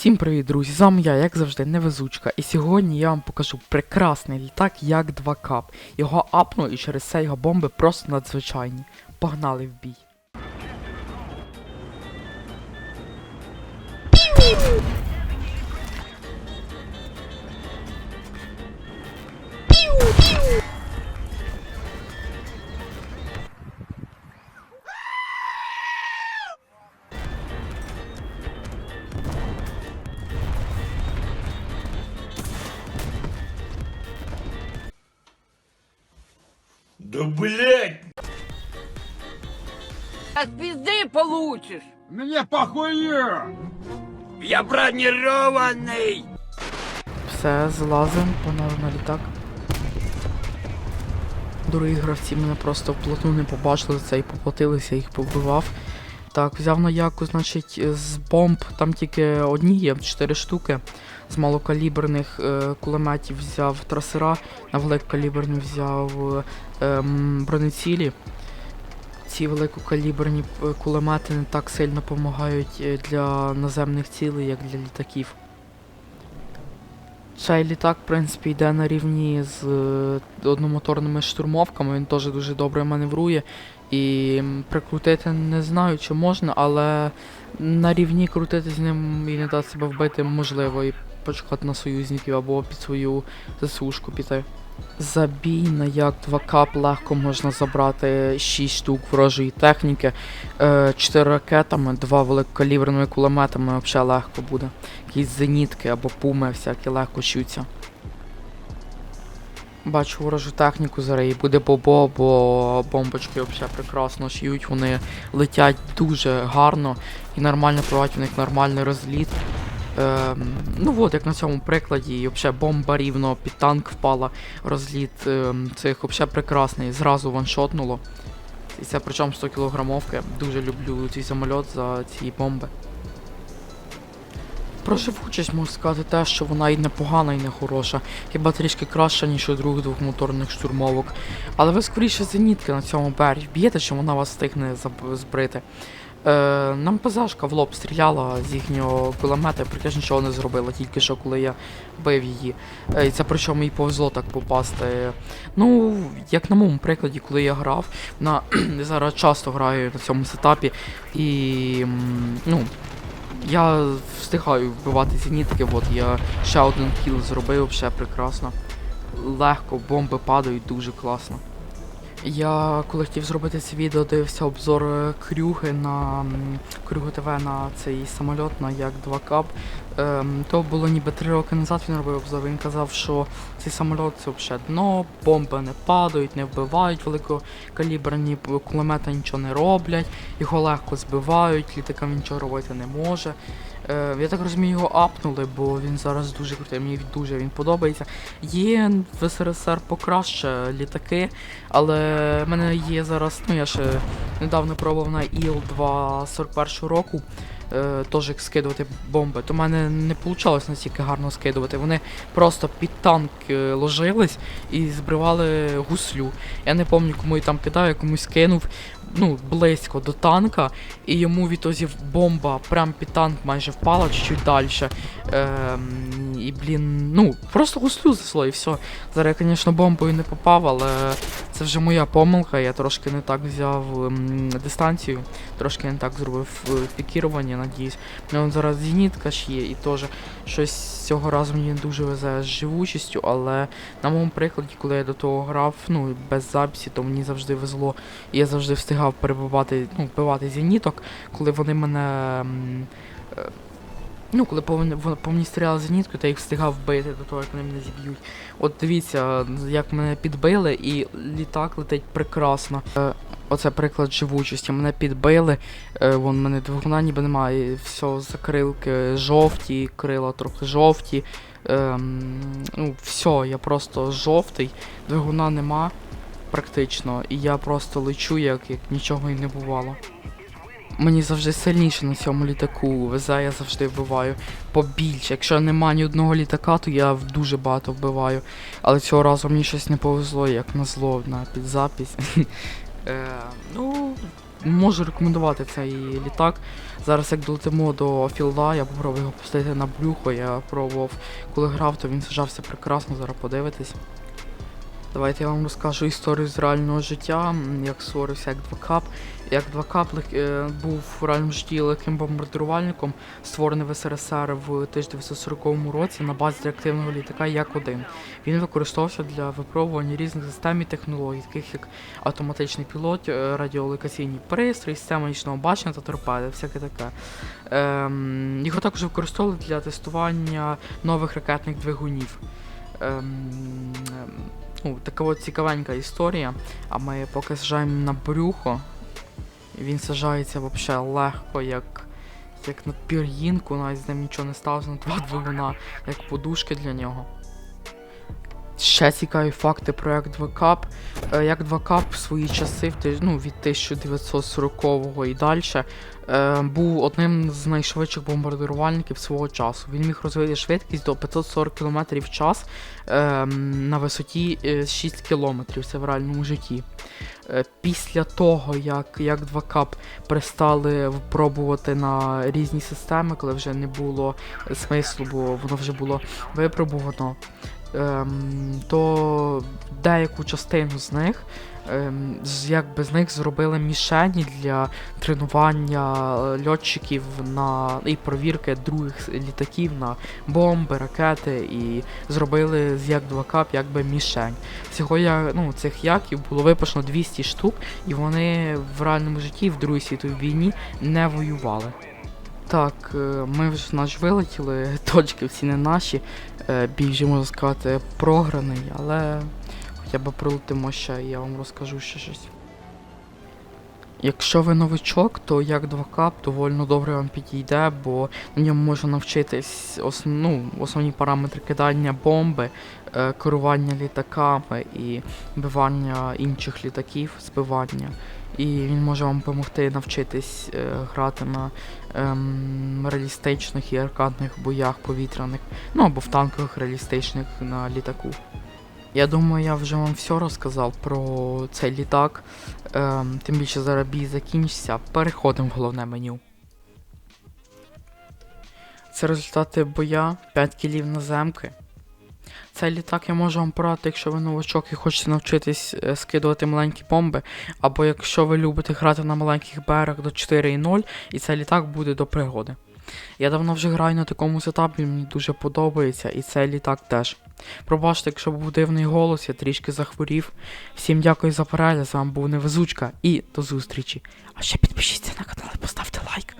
Всім привіт, друзі! З вами я, як завжди, невезучка. І сьогодні я вам покажу прекрасний літак як 2 кап. Його апну і через це його бомби просто надзвичайні. Погнали в бій. Блять! От пизды получишь. Мне похую! Я бронированный! Все, злазим, погнали на літак. Дорогі гравці мене просто вплотну не побачили це і поплатилися, їх побивав. Так, взяв на яку, значить, з бомб, там тільки одні є, 4 штуки. З малокаліберних е, кулеметів взяв трасера, на великокаліберні взяв е, бронецілі. Ці великокаліберні е, кулемети не так сильно допомагають е, для наземних цілей, як для літаків. Цей літак, в принципі, йде на рівні з е, одномоторними штурмовками, він теж дуже добре маневрує. І прикрутити не знаю, чи можна, але на рівні крутити з ним і не дати себе вбити можливо, і почекати на союзників або під свою ЗСУшку піти. Забій на як 2 кап легко можна забрати 6 штук ворожої техніки, 4 ракетами, 2 великокаліберними кулеметами взагалі легко буде якісь зенітки або пуми всякі легко щуться. Бачу ворожу техніку зараз і буде бобо, бо бомбочки взагалі прекрасно шиють, вони летять дуже гарно і нормально проводять в них нормальний розліт. Ем, ну от, як на цьому прикладі, і взагалі бомба рівно під танк впала, розліт ем, цих взагалі прекрасний, зразу ваншотнуло. І це причому 100 кілограмовки. Дуже люблю цей самольот за ці бомби. Про живучість можу сказати те, що вона і не погана, і не хороша, хіба трішки краща, ніж у других двохмоторних штурмовок. Але ви скоріше зенітки на цьому бережі б'єте, що вона вас встигне збрити. Е, нам ПЗшка в лоб стріляла з їхнього кулемета, прикаж нічого не зробила, тільки що коли я бив її. Е, і це причому їй повезло так попасти. Ну, як на моєму прикладі, коли я грав, на зараз часто граю на цьому сетапі, і ну, я встигаю вбивати зенітки, от я ще один кіл зробив, ще прекрасно. Легко, бомби падають, дуже класно. Я коли хотів зробити це відео, дивився обзор е, Крюги на м, Крюги ТВ на цей самольот на як 2 кап. Ем, то було ніби 3 роки назад він робив обзор. Він казав, що цей самольот це взагалі дно, бомби не падають, не вбивають, великокаліберні кулемети нічого не роблять, його легко збивають, літакам нічого робити не може. Е, я так розумію, його апнули, бо він зараз дуже крутий, мені дуже він подобається. Є в СРСР покраще літаки, але в мене є зараз, ну я ще недавно пробував на ІЛ-2 41 року. Е, теж скидувати бомби, то в мене не вийшло настільки гарно скидувати. Вони просто під танк е, ложились і збривали гуслю. Я не пам'ятаю, кому я там кидав, я комусь кинув ну, близько до танка, і йому відтоді бомба прям під танк майже впала чуть-чуть далі. Ем, і, блін, ну, просто гуслю засло і все. Зараз я, звісно, бомбою не попав, але це вже моя помилка. Я трошки не так взяв ем, дистанцію, трошки не так зробив е, пікірування, надіюсь. У зараз зенітка ж є, і теж щось цього разу мені дуже везе з живучістю, але на моєму прикладі, коли я до того грав, ну, без записі, то мені завжди везло. І я завжди встигав перебивати, ну, вбивати зеніток, коли вони мене. е, Ну, коли по, мені- стріляли зенітку, то я їх встигав вбити до того, як вони мене зіб'ють. От дивіться, як мене підбили, і літак летить прекрасно. Е, оце приклад живучості. Мене підбили, е, вон мене двигуна ніби немає, все, закрилки жовті, крила трохи жовті. Ем, ну, все, я просто жовтий, двигуна нема практично, і я просто лечу, як, як нічого і не бувало. Мені завжди сильніше на цьому літаку везе, я завжди вбиваю побільше. Якщо нема ні одного літака, то я дуже багато вбиваю. Але цього разу мені щось не повезло, як назло на підзапись. Е, ну, можу рекомендувати цей літак. Зараз як долетимо до філда, я попробую його пустити на брюхо. Я пробував, коли грав, то він сажався прекрасно, зараз подивитись. Давайте я вам розкажу історію з реального життя, як створився як 2 Як 2 е, був в реальному житті легким бомбардувальником, створений в СРСР в 1940 році на базі реактивного літака Як-1. Він використовувався для випробування різних систем і технологій, таких як автоматичний пілот, е, радіолокаційні пристрої, система нічного бачення та торпеди, всяке таке. Ем, його також використовували для тестування нових ракетних двигунів. Ем, ну, така от цікавенька історія. А ми поки сажаємо на брюхо. Він сажається взагалі легко, як, як на пір'їнку, навіть з ним нічого не сталося, на два двигуна, як подушки для нього. Ще цікаві факти про як 2 кап. Як 2 кап в свої часи, ну, від 1940-го і далі, е, був одним з найшвидших бомбардувальників свого часу. Він міг розвити швидкість до 540 км в час е, на висоті е, 6 км, це в реальному житті. Е, Після того, як, як 2 кап перестали випробувати на різні системи, коли вже не було смислу, бо воно вже було випробувано, ем, то деяку частину з них, ем, якби з них зробили мішені для тренування е, льотчиків на і провірки других літаків на бомби, ракети, і зробили з як 2 кап якби мішень. Всього я, ну, цих яків було випущено 200 штук, і вони в реальному житті в Другій світовій війні не воювали. Так, е, ми вже наш вилетіли, точки всі не наші. Е, Бій вже можна сказати програний, але хоча б прилетимо ще і я вам розкажу ще щось. Якщо ви новичок, то як 2К доволі добре вам підійде, бо на ньому можна навчитись ос, ну, основні параметри кидання бомби, е, керування літаками і вбивання інших літаків, збивання. І він може вам допомогти навчитись е, грати на ем, реалістичних і аркадних боях повітряних, ну або в танкових реалістичних на літаку. Я думаю, я вже вам все розказав про цей літак. Ем, тим більше зараз бій закінчиться. Переходимо в головне меню. Це результати боя, 5 кілів на земки. Цей літак я можу вам порадити, якщо ви новачок і хочете навчитись е, скидувати маленькі бомби, або якщо ви любите грати на маленьких берегах до 4.0, і цей літак буде до пригоди. Я давно вже граю на такому сетапі, мені дуже подобається, і цей літак теж. Пробачте, якщо був дивний голос, я трішки захворів. Всім дякую за перегляд, з вами був Невезучка і до зустрічі. А ще підпишіться на канал і поставте лайк.